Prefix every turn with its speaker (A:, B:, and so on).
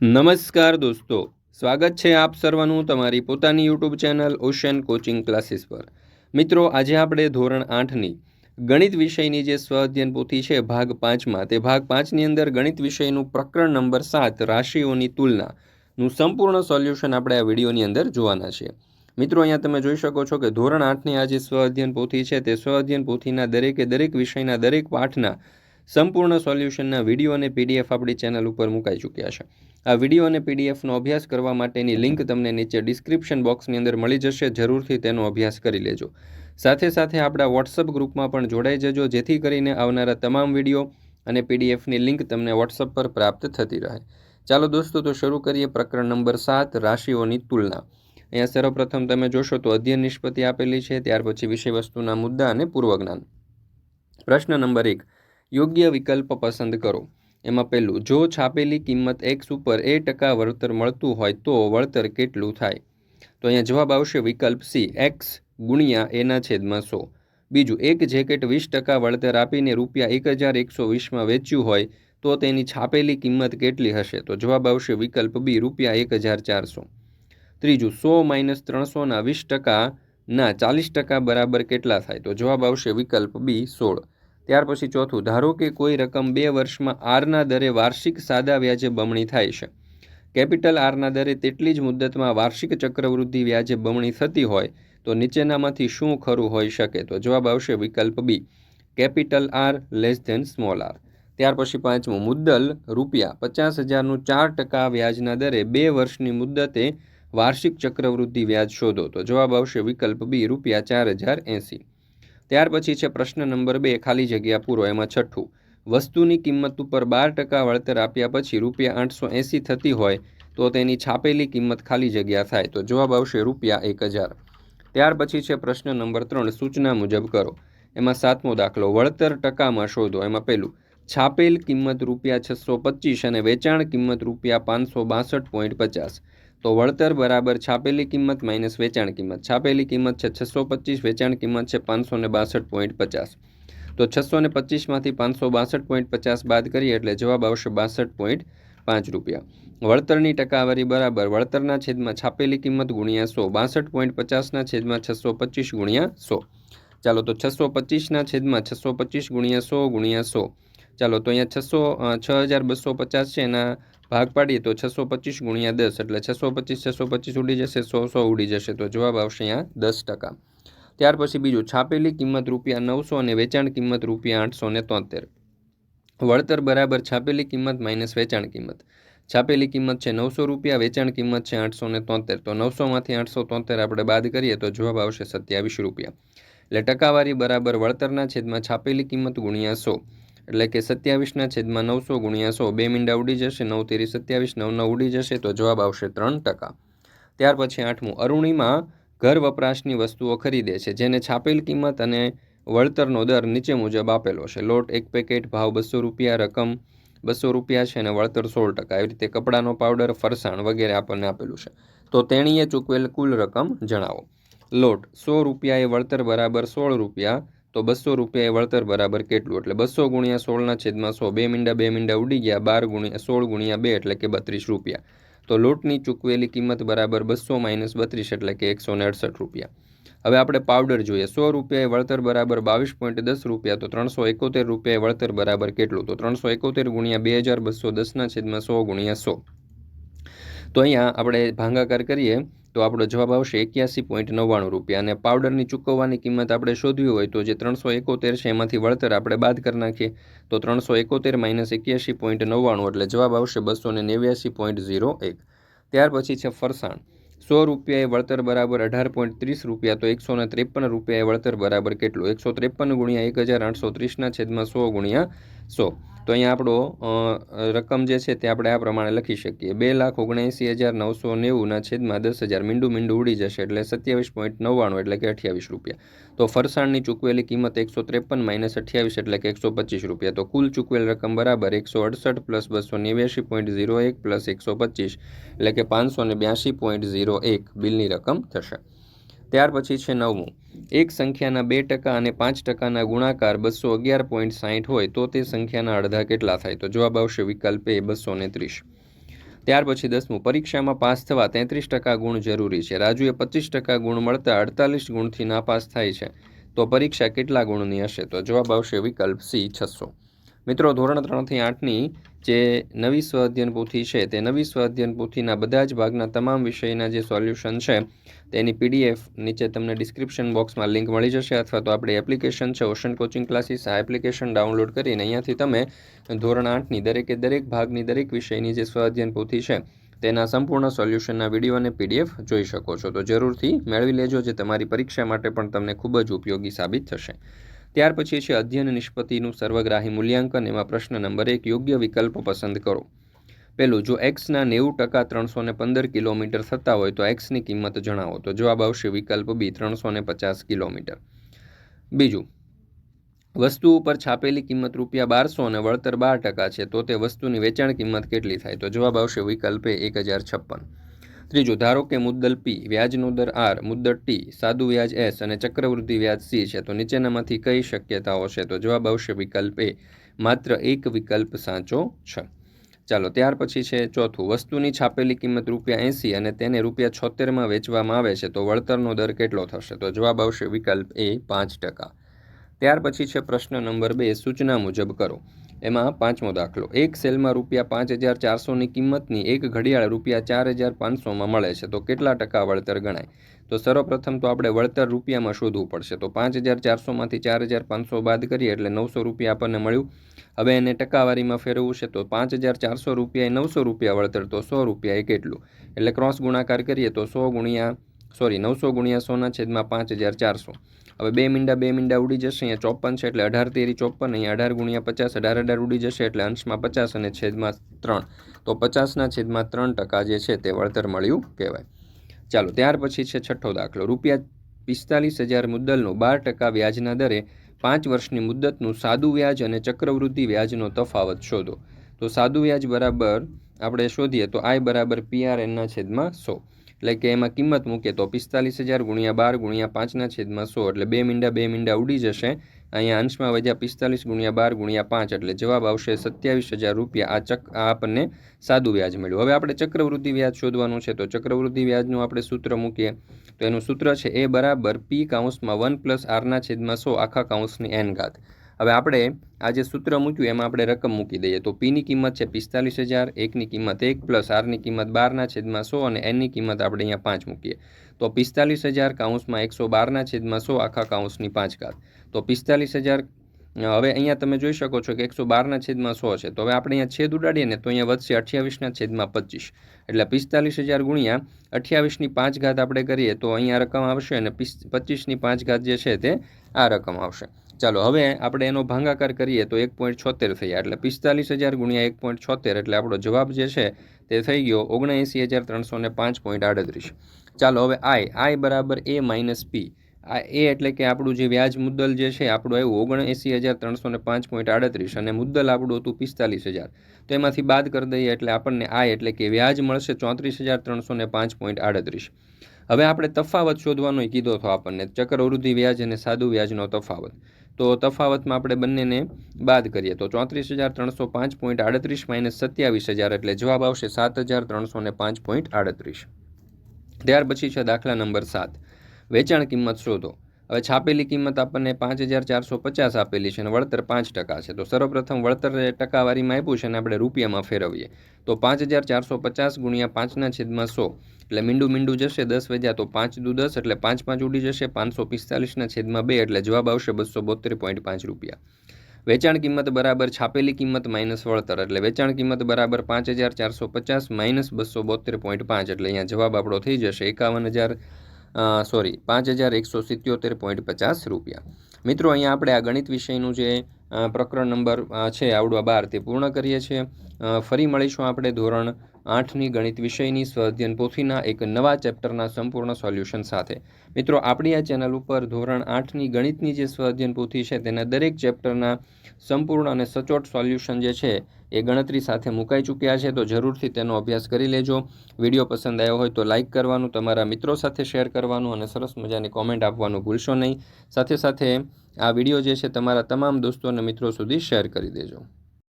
A: નમસ્કાર દોસ્તો, સ્વાગત છે આપ સર્વનું તમારી પોતાની YouTube channel ocean coaching classes પર. મિત્રો, આજે આપણે ધોરણ આઠની ગણિત વિષયની જે સ્વ અધ્યયન પોથી છે, ભાગ પાંચમાં, તે ભાગ પાંચની અંદર ગણિત વિષયનું પ્રકરણ નંબર સાત રાશિઓની તુલનાનું સંપૂર્ણ સોલ્યુશન આપણે આ વિડીયોની અંદર જોવાના છે. મિત્રો, અહીંયા તમે જોઈ શકો છો કે ધોરણ આઠની આ જે સ્વ અધ્યયન પોથી છે, તે સ્વ અધ્યયન પોથીના દરેકે દરેક વિષયના દરેક પાઠના સંપૂર્ણ સોલ્યુશનના વીડિયો અને પીડીએફ આપણી ચેનલ ઉપર મુકાઈ ચૂક્યા છે. આ વીડિયો અને પીડીએફનો અભ્યાસ કરવા માટેની લિંક તમને નીચે ડિસ્ક્રિપ્શન બોક્સની અંદર મળી જશે, જરૂરથી તેનો અભ્યાસ કરી લેજો. સાથે સાથે આપણા વોટ્સઅપ ગ્રુપમાં પણ જોડાઈ જજો, જેથી કરીને આવનારા તમામ વીડિયો અને પીડીએફની લિંક તમને વોટ્સઅપ પર પ્રાપ્ત થતી રહે. ચાલો દોસ્તો, તો શરૂ કરીએ પ્રકરણ નંબર સાત, રાશિઓની તુલના. અહીંયા સર્વપ્રથમ તમે જોશો તો અધ્યયન નિષ્પત્તિ આપેલી છે, ત્યાર પછી વિષય વસ્તુના મુદ્દા અને પૂર્વજ્ઞાન. પ્રશ્ન નંબર એક, યોગ્ય વિકલ્પ પસંદ કરો. એમાં પહેલું, જો છાપેલી કિંમત એક્સ ઉપર એ ટકા વળતર મળતું હોય તો વળતર કેટલું થાય? તો અહીંયા જવાબ આવશે વિકલ્પ સી એક્સ ગુણ્યા એના છેદમાં સો. બીજું, એક જેકેટ વીસ ટકા વળતર આપીને રૂપિયા એક હજાર એકસો વીસમાં વેચ્યું હોય તો તેની છાપેલી કિંમત કેટલી હશે? તો જવાબ આવશે વિકલ્પ બી, રૂપિયા એક હજાર ચારસો. ત્રીજું, સો માઇનસ ત્રણસોના વીસ ટકાના ચાલીસ ટકા બરાબર કેટલા થાય? તો જવાબ આવશે વિકલ્પ બી, સોળ. ત્યાર પછી ચોથું, ધારો કે કોઈ રકમ બે વર્ષમાં આરના દરે વાર્ષિક સાદા વ્યાજે બમણી થાય છે. કેપિટલ આરના દરે તેટલી જ મુદ્દતમાં વાર્ષિક ચક્રવૃદ્ધિ વ્યાજે બમણી થતી હોય, તો નીચેનામાંથી શું ખરું હોઈ શકે? તો જવાબ આવશે વિકલ્પ B capital R less than small R ત્યાર પછી પાંચમું, મુદ્દલ રૂપિયા. પચાસ હજારનું ચાર ટકા વ્યાજના દરે બે વર્ષની મુદ્દતે વાર્ષિક ચક્રવૃદ્ધિ વ્યાજ શોધો. તો જવાબ આવશે વિકલ્પ બી રૂપિયા ચાર હજાર એંસી. ત્યાર પછી છે પ્રશ્ન નંબર બે, ખાલી જગ્યા પૂરો, એમાં છઠ્ઠું. વસ્તુની કિંમત ઉપર બાર ટકા વળતર આપ્યા પછી રૂપિયા આઠસો એંસી થતી હોય તો તેની છાપેલી કિંમત ખાલી જગ્યા થાય તો જવાબ આવશે રૂપિયા એક હજાર. ત્યાર પછી છે પ્રશ્ન નંબર ત્રણ, સૂચના મુજબ કરો. એમાં સાતમો દાખલો, વળતર ટકામાં શોધો. એમાં પહેલું, છાપેલ કિંમત રૂપિયા છસો પચીસ અને વેચાણ કિંમત રૂપિયા પાંચસો બાસઠ પોઈન્ટ પચાસ. તો વળતર બરાબર છાપેલી કિંમત માઇનસ વેચાણ કિંમત. છાપેલી કિંમત છે છસો પચીસ, વેચાણ કિંમત છે પાંચસો ને બાસઠ પોઈન્ટ પચાસ. તો છસો ને પચીસમાંથી પાંચસો બાસઠ પોઈન્ટ પચાસ બાદ કરીએ એટલે જવાબ આવશે બાસઠ પોઈન્ટ પાંચ રૂપિયા. વળતરની ટકાવારી બરાબર વળતરના છેદમાં છાપેલી કિંમત ગુણ્યા સો. બાસઠ પોઈન્ટ પચાસના છેદમાં છસો પચીસ ગુણ્યા સો. ચાલો તો છસો પચીસના છેદમાં છસો પચીસ ગુણ્યા સો ગુણ્યા સો. ચાલો તો અહીંયા છસો છ હજાર બસો પચાસ છે, એના ભાગ પાડીએ તો છસો પચીસ ગુણ્યા દસ એટલે છસો પચીસ છસો પચીસ ઉડી જશે, સો સો ઉડી જશે. તો જવાબ આવશે અહીંયા દસ ટકા. ત્યાર પછી બીજું, છાપેલી કિંમત રૂપિયા નવસો અને વેચાણ કિંમત રૂપિયા આઠસો ને તોતેર. વળતર બરાબર છાપેલી કિંમત માઇનસ વેચાણ કિંમત. છાપેલી કિંમત છે નવસો રૂપિયા, વેચાણ કિંમત છે આઠસો ને તોતેર. તો નવસોમાંથી આઠસો તોતેર આપણે બાદ કરીએ તો જવાબ આવશે સત્યાવીસ રૂપિયા. એટલે ટકાવારી બરાબર વળતરના છેદમાં છાપેલી કિંમત ગુણ્યા સો. એટલે કે સત્યાવીસના છેદમાં નવસો ગુણ્યા સો. બે મીંડા ઉડી જશે, નવ તેરી સત્યાવીસ, નવ નવ ઉડી જશે, તો જવાબ આવશે ત્રણ ટકા. ત્યાર પછી આઠમું, અરુણિમા ઘર વપરાશની વસ્તુઓ ખરીદે છે, જેને છાપેલ કિંમત અને વળતરનો દર નીચે મુજબ આપેલો છે. લોટ એક પેકેટ, ભાવ બસો રૂપિયા, રકમ બસો રૂપિયા છે અને વળતર સોળ ટકા. એવી રીતે કપડાનો પાવડર, ફરસાણ વગેરે આપણને આપેલું છે. તો તેણીએ ચૂકવેલ કુલ રકમ જણાવો. લોટ સો રૂપિયાએ વળતર બરાબર સોળ રૂપિયા તો બસો રૂપિયા એ વળતર બરાબર કેટલું? એટલે બસો ગુણ્યા સોળના છેદમાં સો. બે મીંડા બે મીંડા ઉડી ગયા, બાર ગુણ્યા સોળ ગુણ્યા બે એટલે કે બત્રીસ રૂપિયા. તો લોટની ચૂકવેલી કિંમત બરાબર બસો માઇનસ બત્રીસ એટલે કે એકસો ને અડસઠ રૂપિયા. હવે આપણે પાવડર જોઈએ. સો રૂપિયાએ વળતર બરાબર બાવીસ પોઈન્ટ દસ રૂપિયા, તો ત્રણસો એકોતેર રૂપિયાએ વળતર બરાબર કેટલું? તો ત્રણસો એકોતેર ગુણ્યા બે હજાર બસો દસના છેદમાં સો ગુણ્યા સો. તો અહીંયા આપણે ભાંગાકાર કરીએ. તો આપણો જવાબ આવશે એક્યાસી પોઈન્ટ નવ્વાણું રૂપિયા અને પાવડરની ચૂકવવાની કિંમત આપણે શોધવી હોય તો જે ત્રણસો એકોતેર છે એમાંથી વળતર આપણે બાદ કરી નાખીએ. તો ત્રણસો એકોતેર માઇનસ એક્યાસી પોઈન્ટ નવ્વાણું એટલે જવાબ આવશે બસો ને નેવ્યાસી પોઈન્ટ ઝીરો એક. ત્યાર પછી છે ફરસાણ. સો રૂપિયાએ વળતર બરાબર અઢાર પોઈન્ટ ત્રીસ રૂપિયા તો એકસો ને ત્રેપન રૂપિયાએ વળતર બરાબર કેટલું? એકસો ત્રેપન ગુણ્યા એક હજાર આઠસો ત્રીસના છેદમાં સો ગુણ્યા સો. તો અહીંયા આપણો રકમ જે છે તે આપણે આ પ્રમાણે લખી શકીએ. બે લાખ ઓગણએંસી હજાર નવસો નેવુંના છેદમાં દસ હજાર મીંડું મીંડું ઉડી જશે એટલે સત્યાવીસ પોઈન્ટ નવ્વાણું એટલે કે અઠ્યાવીસ રૂપિયા. તો ફરસાણની ચૂકવેલી કિંમત એકસો ત્રેપન માઇનસ અઠ્યાવીસ એટલે કે એકસો પચીસ રૂપિયા. તો કુલ ચૂકવેલ રકમ બરાબર એકસો અડસઠ પ્લસ બસો નેવ્યાસી પોઈન્ટ ઝીરો એક પ્લસ એકસો પચીસ એટલે કે પાંચસો ને બ્યાસી પોઈન્ટ ઝીરો એક બિલની રકમ થશે. ત્યાર પછી છે નવમું. એક સંખ્યાના બે ટકા અને પાંચ ટકાના ગુણાકાર બસો અગિયાર પોઈન્ટ સાહીઠ હોય તો તે સંખ્યાના અડધા કેટલા થાય? તો જવાબ આવશે વિકલ્પ એ બસો ને ત્રીસ. ત્યાર પછી દસમું. પરીક્ષામાં પાસ થવા તેત્રીસ ટકા ગુણ જરૂરી છે. રાજુએ પચીસ ટકા ગુણ મળતા અડતાલીસ ગુણથી નાપાસ થાય છે. તો પરીક્ષા કેટલા ગુણની હશે? તો જવાબ આવશે વિકલ્પ સી, છસો. મિત્રો, ધોરણ ત્રણથી આઠની જે નવી સ્વ પોથી છે, તે નવી સ્વાધ્યન પોથીના બધા જ ભાગના તમામ વિષયના જે સોલ્યુશન છે, તેની પીડીએફ નીચે તમને ડિસ્ક્રિપ્શન બોક્સમાં લિંક મળી જશે, અથવા તો આપણી એપ્લિકેશન છે, ઓશન કોચિંગ ક્લાસીસ, આ એપ્લિકેશન ડાઉનલોડ કરીને અહીંયાથી તમે ધોરણ આઠની દરેકે દરેક ભાગની દરેક વિષયની જે સ્વાધ્યન પોથી છે, તેના સંપૂર્ણ સોલ્યુશનના વીડિયો અને પીડીએફ જોઈ શકો છો. તો જરૂરથી મેળવી લેજો, જે તમારી પરીક્ષા માટે પણ તમને ખૂબ જ ઉપયોગી સાબિત થશે. ત્યાર પછી છે અધ્યયન નિષ્પત્તિનું સર્વગ્રાહી મૂલ્યાંકન. એમાં પ્રશ્ન નંબર એક, યોગ્ય વિકલ્પ પસંદ કરો. પહેલું, જો એક્સના નેવું ટકા ત્રણસો ને પંદર કિલોમીટર થતા હોય તો એક્સની કિંમત જણાવો. તો જવાબ આવશે વિકલ્પ બી ત્રણસો ને પચાસ કિલોમીટર. બીજું, વસ્તુ ઉપર છાપેલી કિંમત રૂપિયા બારસો અને વળતર બાર ટકા છે, તો તે વસ્તુની વેચાણ કિંમત કેટલી થાય? તો જવાબ આવશે વિકલ્પે એક હજાર છપ્પન. ત્રીજું, ધારો કે મુદ્દલ પી વ્યાજનો દર આર મુદ્દલ ટી સાદુ વ્યાજ એસ અને ચક્રવૃદ્ધિ વ્યાજ સી છે, તો નીચેનામાંથી કઈ શક્યતાઓ છે? તો જવાબ આવશે વિકલ્પ એ માત્ર એક વિકલ્પ સાચો છે. ચાલો, ત્યાર પછી છે ચોથું, વસ્તુની છાપેલી કિંમત રૂપિયા એંસી અને તેને રૂપિયા છોતેરમાં વેચવામાં આવે છે, તો વળતરનો દર કેટલો થશે? તો જવાબ આવશે વિકલ્પ એ પાંચ ટકા. ત્યાર પછી છે પ્રશ્ન નંબર બે, સૂચના મુજબ કરો. એમાં પાંચમો દાખલો. એક સેલમાં રૂપિયા પાંચ હજાર ચારસોની કિંમતની એક ઘડિયાળ રૂપિયા ચાર હજાર પાંચસોમાં મળે છે. તો કેટલા ટકા વળતર ગણાય? તો સર્વપ્રથમ તો આપણે વળતર રૂપિયામાં શોધવું પડશે. તો પાંચ હજાર ચારસોમાંથી ચાર હજાર પાંચસો બાદ કરીએ એટલે નવસો રૂપિયા આપણને મળ્યું. હવે એને ટકાવારીમાં ફેરવવું છે તો પાંચ હજાર ચારસો રૂપિયા નવસો રૂપિયા વળતર, તો સો રૂપિયા એ કેટલું? એટલે ક્રોસ ગુણાકાર કરીએ તો સો ગુણ્યા સોરી, નવસો ગુણ્યા સોના છેદમાં પાંચ હજાર ચારસો. હવે બે મીંડા બે મીંડા ઉડી જશે, અહીંયા ચોપન છે એટલે અઢાર તેરી ચોપન, અહીંયા અઢાર ગુણ્યા પચાસ, અઢાર અઢાર ઉડી જશે એટલે અંશમાં પચાસ અને છેદમાં ત્રણ. તો પચાસના છેદમાં ત્રણ ટકા જે છે તે વળતર મળ્યું કહેવાય. ચાલો, ત્યાર પછી છે છઠ્ઠો દાખલો. રૂપિયા પિસ્તાલીસ હજાર મુદ્દલનું બાર ટકા વ્યાજના દરે પાંચ વર્ષની મુદ્દતનું સાદું વ્યાજ અને ચક્રવૃદ્ધિ વ્યાજનો તફાવત શોધો. તો સાદું વ્યાજ બરાબર આપણે શોધીએ તો આઈ બરાબર પીઆરએનના છેદમાં સો. એટલે કે એમાં કિંમત મૂકીએ તો પિસ્તાલીસ હજાર ગુણ્યા બાર ગુણ્યા પાંચના છેદમાં સો, એટલે બે મીંડા બે મીંડા ઉડી જશે. અહીંયા અંશમાં વધ્યા પિસ્તાલીસ ગુણ્યા બાર ગુણ્યા પાંચ, એટલે જવાબ આવશે સત્યાવીસ હજાર રૂપિયા. આ ચક, આ આપણને સાદું વ્યાજ મળ્યું. હવે આપણે ચક્રવૃદ્ધિ વ્યાજ શોધવાનું છે, તો ચક્રવૃદ્ધિ વ્યાજનું આપણે સૂત્ર મૂકીએ. તો એનું સૂત્ર છે એ બરાબર પી કાઉન્સમાં વન પ્લસ આરના છેદમાં સો, આખા કાઉન્સની એન ઘાત. હવે આપણે આ જે સૂત્ર મૂક્યું એમાં આપણે રકમ મૂકી દઈએ. તો પીની કિંમત છે પિસ્તાલીસ હજાર, એકની કિંમત એક પ્લસ આરની કિંમત બારના છેદમાં સો અને એનની કિંમત આપણે અહીંયા પાંચ મૂકીએ. તો પિસ્તાલીસ હજાર કાઉન્સમાં એકસો બારના છેદમાં સો આખા કાઉન્સની પાંચ ઘાત. તો પિસ્તાલીસ હજાર, હવે અહીંયા તમે જોઈ શકો છો કે એકસો બારના છેદમાં સો છે. તો હવે આપણે અહીંયા છેદ ઉડાડીએ ને તો અહીંયા વધશે અઠ્યાવીસના છેદમાં પચીસ. એટલે પિસ્તાલીસ હજાર ગુણ્યા અઠ્યાવીસની પાંચ ઘાત આપણે કરીએ તો અહીંયા રકમ આવશે અને પચીસની પાંચ ઘાત જે છે તે આ રકમ આવશે. ચાલો, હવે આપણે એનો ભાંગાકાર કરીએ તો એક પોઈન્ટ છોતેર થયા એટલે પિસ્તાલીસ હજાર ગુણ્યા એક પોઈન્ટ છોતેર, એટલે આપણો જવાબ જે છે તે થઈ ગયો ઓગણએંસી હજાર ત્રણસો ને પાંચ પોઈન્ટ આડત્રીસ. ચાલો, હવે આઈ આઈ બરાબર એ માઇનસ પી. આ એ એટલે કે આપણું જે વ્યાજ મુદ્દલ જે છે આપણું આવ્યું ઓગણએંસી હજાર ત્રણસો ને પાંચ પોઈન્ટ આડત્રીસ અને મુદ્દલ આપણું હતું પિસ્તાલીસ હજાર. તો એમાંથી બાદ કરી દઈએ એટલે આપણને આય એટલે કે વ્યાજ મળશે ચોત્રીસ હજાર ત્રણસો ને પાંચ પોઈન્ટ આડત્રીસ. હવે આપણે તફાવત શોધવાનો કીધો હતો આપણને, ચક્રવૃદ્ધિ વ્યાજ અને સાદું વ્યાજનો તફાવત. તો તફાવતમાં આપણે બંનેને બાદ કરીએ. તો ચોત્રીસ હજાર ત્રણસો પાંચ પોઈન્ટ આડત્રીસ, માઇનસ સત્યાવીસ હજાર એટલે જવાબ આવશે સાત હજાર ત્રણસો ને પાંચ પોઈન્ટ આડત્રીસ. ત્યાર પછી છે દાખલા નંબર સાત. વેચાણ કિંમત શોધો. હવે છાપેલી કિંમત આપણને પાંચ હજાર ચારસો પચાસ આપેલી છે અને વળતર પાંચ ટકા છે. તો સર્વપ્રથમ વળતર ટકાવારીમાં આપ્યું છે અને આપણે રૂપિયામાં ફેરવીએ. તો પાંચ હજાર ચારસો પચાસ ગુણ્યા પાંચના છેદમાં સો. એટલે મીંડું મીંડું જશે દસ વેજ્યા તો પાંચ દુ દસ, એટલે પાંચ પાંચ ઉડી જશે પાંચસો પિસ્તાલીસના છેદમાં બે, એટલે જવાબ આવશે બસો બોતેર પોઈન્ટ પાંચ રૂપિયા. વેચાણ કિંમત બરાબર છાપેલી કિંમત માઇનસ વળતર, એટલે વેચાણ કિંમત બરાબર પાંચ હજાર ચારસો પચાસ માઇનસ બસો બોતેર પોઈન્ટ પાંચ, એટલે અહીંયા જવાબ આપણો થઈ જશે એકાવન હજાર સોરી પાંચ હજાર એકસો સિત્યોતેર પોઈન્ટ પચાસ રૂપિયા. મિત્રો, અહીંયા આપણે આ ગણિત વિષયનું જે પ્રકરણ નંબર છે, આવડવા બાર તે પૂર્ણ કરીએ છીએ. ફરી મળીશું આપણે ધોરણ આઠની ગણિત વિષયની સ્વઅધ્યયન પોથીના એક નવા ચેપ્ટરના સંપૂર્ણ સોલ્યુશન સાથે. મિત્રો, આપણી આ ચેનલ ઉપર ધોરણ આઠની ગણિતની જે સ્વઅધ્યયન પોથી છે, તેના દરેક ચેપ્ટરના સંપૂર્ણ અને સચોટ સોલ્યુશન જે છે, એ ગણતરી સાથે મુકાઈ ચૂક્યા છે, તો જરૂરથી તેનો અભ્યાસ કરી લેજો. વીડિયો પસંદ આવ્યો હોય તો લાઇક કરવાનું, તમારા મિત્રો સાથે શેર કરવાનું અને સરસ મજાની કોમેન્ટ આપવાનું ભૂલશો નહીં. સાથે સાથે આ વીડિયો જે છે, તમારા તમામ દોસ્તો અને મિત્રો સુધી શેર કરી દેજો.